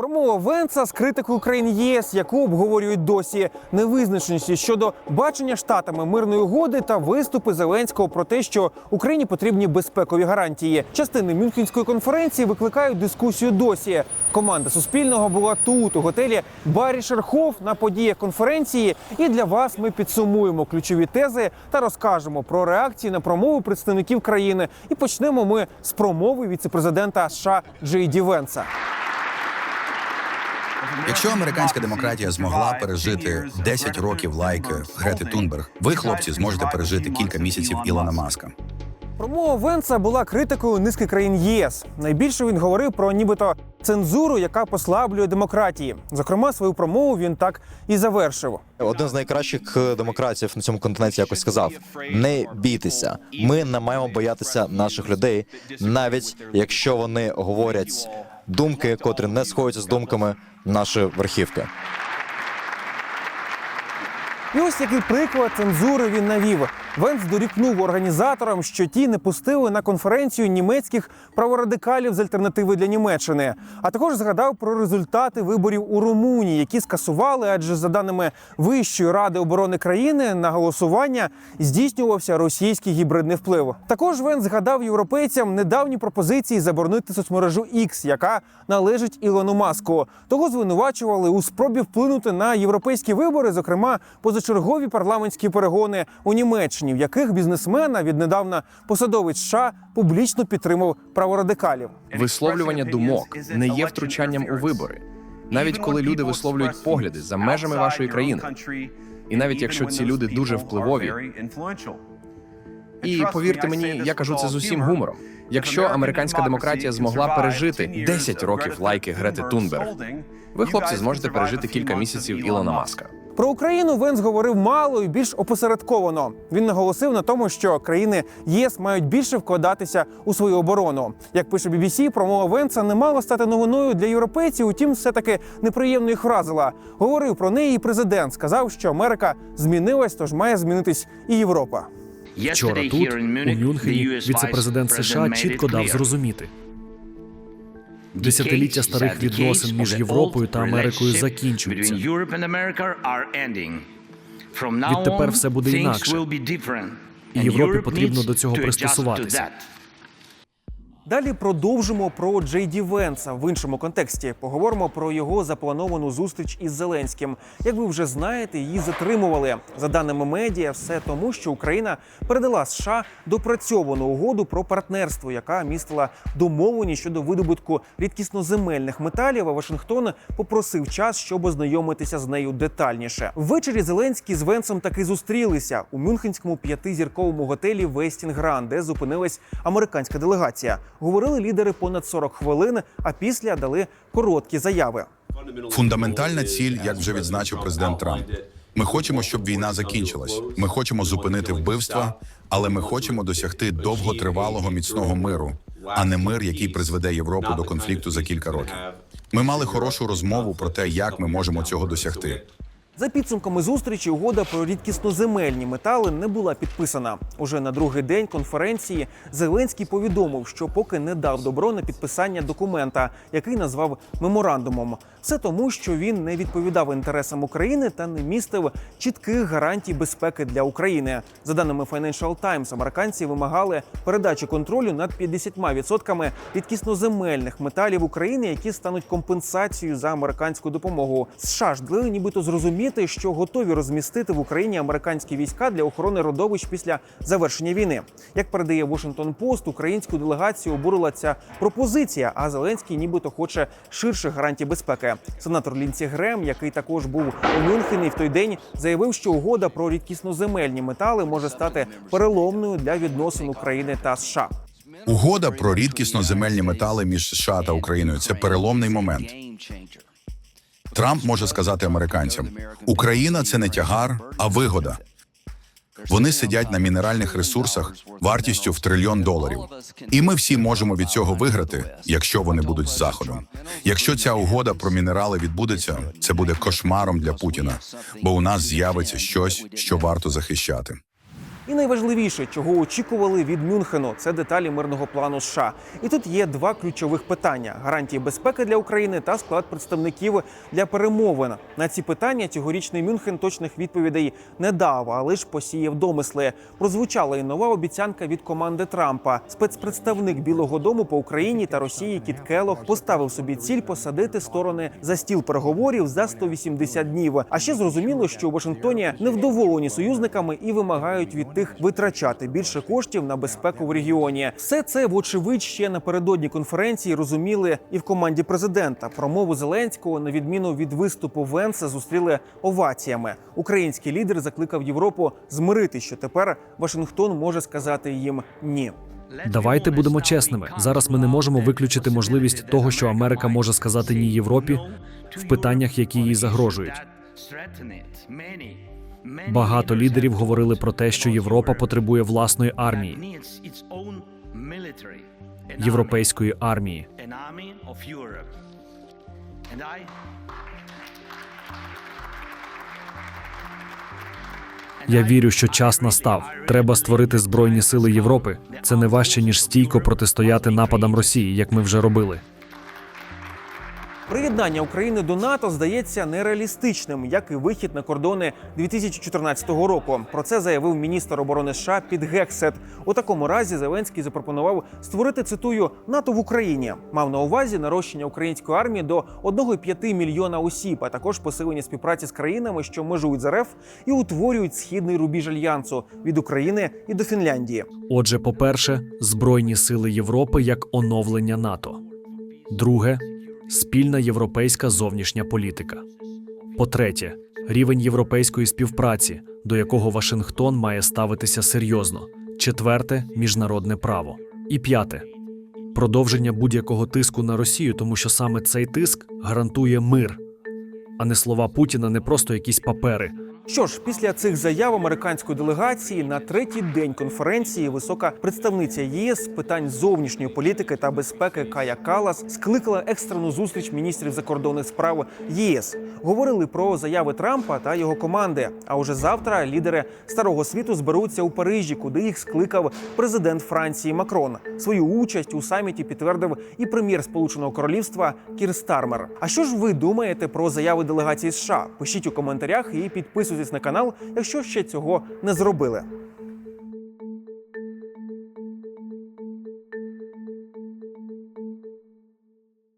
Промова Венца з критикою країн ЄС, яку обговорюють досі невизначеності щодо бачення штатами мирної угоди та виступи Зеленського про те, що Україні потрібні безпекові гарантії. Частини Мюнхенської конференції викликають дискусію досі. Команда Суспільного була тут, у готелі Барі Шерхов на подіях конференції. І для вас ми підсумуємо ключові тези та розкажемо про реакції на промову представників країни. І почнемо ми з промови віцепрезидента США Джей Ді Венса. Якщо американська демократія змогла пережити 10 років лайки Грети Тунберг, ви, хлопці, зможете пережити кілька місяців Ілона Маска. Промова Венса була критикою низки країн ЄС. Найбільше він говорив про нібито цензуру, яка послаблює демократії. Зокрема, свою промову він так і завершив. Один з найкращих е, демократів на цьому континенті якось сказав: не бійтеся. Ми не маємо боятися наших людей, навіть якщо вони говорять думки, котрі не сходяться з думками нашої верхівки. І ось який приклад цензури він навів. Венс дорікнув організаторам, що ті не пустили на конференцію німецьких праворадикалів з альтернативи для Німеччини. А також згадав про результати виборів у Румунії, які скасували, адже за даними Вищої ради оборони країни на голосування здійснювався російський гібридний вплив. Також Венс згадав європейцям недавні пропозиції заборонити соцмережу X, яка належить Ілону Маску. Того звинувачували у спробі вплинути на європейські вибори, зокрема позачергові парламентські перегони у Німеччині, в яких бізнесмена віднедавна посадовець США публічно підтримав праворадикалів. Висловлювання думок не є втручанням у вибори, навіть коли люди висловлюють погляди за межами вашої країни. І навіть якщо ці люди дуже впливові. І повірте мені, я кажу це з усім гумором. Якщо американська демократія змогла пережити 10 років лайки Грети Тунберг, ви, хлопці, зможете пережити кілька місяців Ілона Маска. Про Україну Венс говорив мало і більш опосередковано. Він наголосив на тому, що країни ЄС мають більше вкладатися у свою оборону. Як пише BBC, промова Венса не мала стати новиною для європейців. Утім, все таки неприємно їх вразила. Говорив про неї і президент. Сказав, що Америка змінилась, тож має змінитись і Європа. Вчора тут, у Мюнхені, віцепрезидент США чітко дав зрозуміти. Десятиліття старих відносин між Європою та Америкою закінчуються. Відтепер все буде інакше. І Європі потрібно до цього пристосуватися. Далі продовжимо про Джей Ді Венса в іншому контексті. Поговоримо про його заплановану зустріч із Зеленським. Як ви вже знаєте, її затримували. За даними медіа, все тому, що Україна передала США допрацьовану угоду про партнерство, яка містила домовленість щодо видобутку рідкісноземельних металів. А Вашингтон попросив час, щоб ознайомитися з нею детальніше. Ввечері Зеленський з Венсом таки зустрілися у мюнхенському п'ятизірковому готелі Вестін Гран, де зупинилась американська делегація. Говорили лідери понад 40 хвилин, а після дали короткі заяви. Фундаментальна ціль, як вже відзначив президент Трамп. Ми хочемо, щоб війна закінчилась. Ми хочемо зупинити вбивства, але ми хочемо досягти довготривалого міцного миру, а не мир, який призведе Європу до конфлікту за кілька років. Ми мали хорошу розмову про те, як ми можемо цього досягти. За підсумками зустрічі, угода про рідкісноземельні метали не була підписана. Уже на другий день конференції Зеленський повідомив, що поки не дав добро на підписання документа, який назвав меморандумом. Все тому, що він не відповідав інтересам України та не містив чітких гарантій безпеки для України. За даними Financial Times, американці вимагали передачі контролю над 50% рідкісноземельних металів України, які стануть компенсацією за американську допомогу. США ж дали нібито зрозуміти, що готові розмістити в Україні американські війська для охорони родовищ після завершення війни. Як передає Washington Post, українську делегацію обурила ця пропозиція. А Зеленський нібито хоче ширших гарантій безпеки. Сенатор Лінсі Грем, який також був у Мюнхені в той день, заявив, що угода про рідкісноземельні метали може стати переломною для відносин України та США. Угода про рідкісно земельні метали між США та Україною це переломний момент. Трамп може сказати американцям: Україна це не тягар, а вигода. Вони сидять на мінеральних ресурсах вартістю в трильйон доларів. І ми всі можемо від цього виграти, якщо вони будуть з заходом. Якщо ця угода про мінерали відбудеться, це буде кошмаром для Путіна, бо у нас з'явиться щось, що варто захищати. І найважливіше, чого очікували від Мюнхену, це деталі мирного плану США. І тут є два ключових питання: гарантії безпеки для України та склад представників для перемовин. На ці питання цьогорічний Мюнхен точних відповідей не дав, а лише посіяв домисли. Прозвучала і нова обіцянка від команди Трампа. Спецпредставник Білого Дому по Україні та Росії Кіт Келох поставив собі ціль посадити сторони за стіл переговорів за 180 днів. А ще зрозуміло, що у Вашингтоні невдоволені союзниками і вимагають від тих витрачати більше коштів на безпеку в регіоні. Все це вочевидь ще напередодні конференції розуміли і в команді президента. Промову Зеленського, на відміну від виступу Венса, зустріли оваціями. Український лідер закликав Європу змирити, що тепер Вашингтон може сказати їм ні. Давайте будемо чесними. Зараз ми не можемо виключити можливість того, що Америка може сказати ні Європі в питаннях, які їй загрожують. Багато лідерів говорили про те, що Європа потребує власної армії, європейської армії. Я вірю, що час настав. Треба створити збройні сили Європи. Це не важче ніж стійко протистояти нападам Росії, як ми вже робили. Приєднання України до НАТО здається нереалістичним, як і вихід на кордони 2014 року. Про це заявив міністр оборони США Під Гексет. У такому разі Зеленський запропонував створити цитую НАТО в Україні. Мав на увазі нарощення української армії до 1,5 мільйона осіб, а також посилення співпраці з країнами, що межують з РФ і утворюють східний рубіж альянсу від України і до Фінляндії. Отже, по-перше, збройні сили Європи як оновлення НАТО. Друге спільна європейська зовнішня політика. По-третє, рівень європейської співпраці, до якого Вашингтон має ставитися серйозно. Четверте міжнародне право. І п'яте продовження будь-якого тиску на Росію, тому що саме цей тиск гарантує мир, а не слова Путіна, не просто якісь папери. Що ж, після цих заяв американської делегації на третій день конференції висока представниця ЄС з питань зовнішньої політики та безпеки Кая Калас скликала екстрену зустріч міністрів закордонних справ ЄС. Говорили про заяви Трампа та його команди. А уже завтра лідери старого світу зберуться у Парижі, куди їх скликав президент Франції Макрон. Свою участь у саміті підтвердив і прем'єр Сполученого Королівства Кір Стармер. А що ж ви думаєте про заяви делегації США? Пишіть у коментарях і підписуйтесь на канал, якщо ще цього не зробили.